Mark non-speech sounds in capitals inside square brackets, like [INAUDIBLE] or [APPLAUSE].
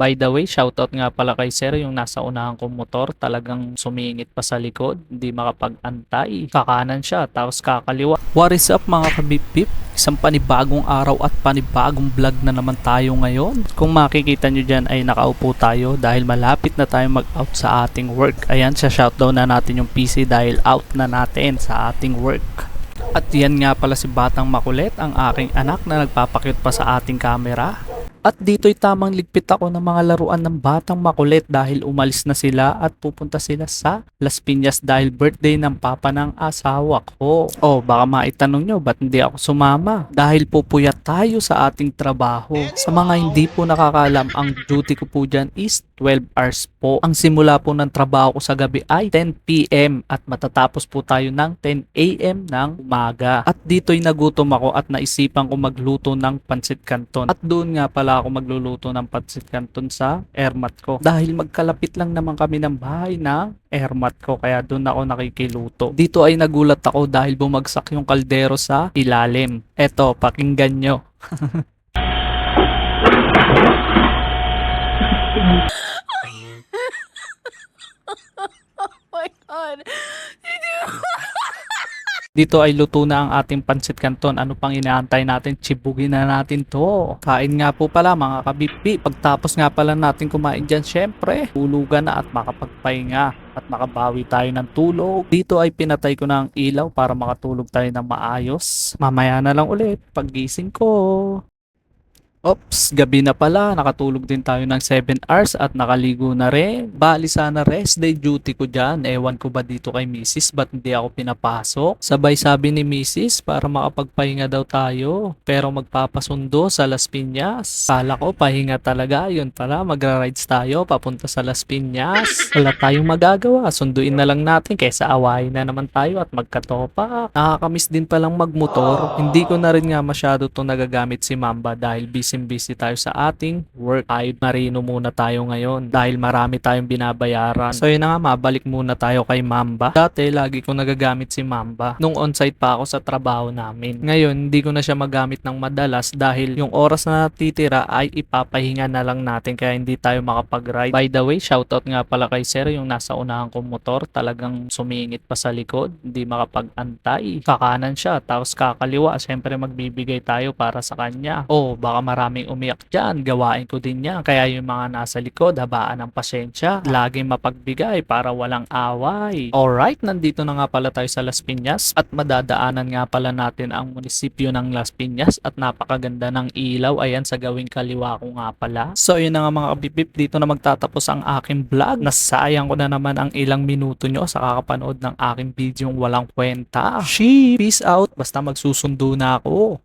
By the way, shoutout nga pala kay Sir yung nasa unahan kong motor. Talagang sumingit pa sa likod. Hindi makapag-antay. Kakanan siya, tapos kakaliwa. What is up mga kabipip? Isang panibagong araw at panibagong vlog na naman tayo ngayon. Kung makikita nyo dyan ay nakaupo tayo dahil malapit na tayo mag-out sa ating work. Ayan, siya shoutout na natin yung PC dahil out na natin sa ating work. At yan nga pala si Batang Makulit, ang aking anak na nagpapakit pa sa ating camera. At dito'y tamang ligpit ako ng mga laruan ng Batang Makulit dahil umalis na sila at pupunta sila sa Las Piñas dahil birthday ng papa ng asawa ko. Oh, baka maitanong nyo, ba't hindi ako sumama? Dahil pupuyat tayo sa ating trabaho. Sa mga hindi po nakakalam, ang duty ko po dyan is 12 hours po. Ang simula po ng trabaho ko sa gabi ay 10 p.m. at matatapos po tayo ng 10 a.m. ng umaga. At dito'y nagutom ako at naisipan ko magluto ng pansit canton. At doon nga pala ako magluluto ng pansit canton sa airmat ko. Dahil magkalapit lang naman kami ng bahay ng airmat ko kaya doon ako nakikiluto. Dito ay nagulat ako dahil bumagsak yung kaldero sa ilalim. Eto, pakinggan nyo. [LAUGHS] god. Dito ay luto na ang ating pansit canton. Ano pang inaantay natin? Chibugin na natin to. Kain nga po pala mga kabipi. Pagtapos nga pala natin kumain dyan, syempre, hulugan na at makapagpahinga at makabawi tayo ng tulog. Dito ay pinatay ko na ang ilaw para makatulog tayo ng maayos. Mamaya na lang ulit paggising ko. Ops, gabi na pala. Nakatulog din tayo ng 7 hours at nakaligo na rin. Bali sana rest day duty ko dyan. Ewan ko ba dito kay Mrs. Ba't hindi ako pinapasok? Sabay sabi ni Mrs. para makapagpahinga daw tayo. Pero magpapasundo sa Las Piñas. Kala ko pahinga talaga. Yun pala, magra-rides tayo papunta sa Las Piñas. Wala tayong magagawa. Sunduin na lang natin kaysa awayin na naman tayo at magkatopa. Nakakamiss din palang magmotor. Hindi ko na rin nga masyado to nagagamit si Mamba dahil busy-busy tayo sa ating work. Ay marino muna tayo ngayon dahil marami tayong binabayaran. So yun na nga, mabalik muna tayo kay Mamba. Dati, lagi ko nagagamit si Mamba nung on-site pa ako sa trabaho namin. Ngayon, hindi ko na siya magamit ng madalas dahil yung oras na natitira ay ipapahinga na lang natin kaya hindi tayo makapag-ride. By the way, shoutout nga pala kay Sir yung nasa unahan kong motor. Talagang sumingit pa sa likod, hindi makapag-antay. Kakanan siya, tapos kakaliwa. Siyempre magbibigay tayo para sa kanya. Oh, baka maraming umiyak dyan. Gawain ko din yan. Kaya yung mga nasa likod, habaan ng pasensya. Laging mapagbigay para walang away. Alright, nandito na nga pala tayo sa Las Piñas at madadaanan nga pala natin ang munisipyo ng Las Piñas at napakaganda ng ilaw. Ayan, sa gawing kaliwa ko nga pala. So, yun na nga mga kabibip. Dito na magtatapos ang aking vlog. Nasayang ko na naman ang ilang minuto nyo sa kakapanood ng aking video walang kwenta. She, peace out. Basta magsusundo na ako.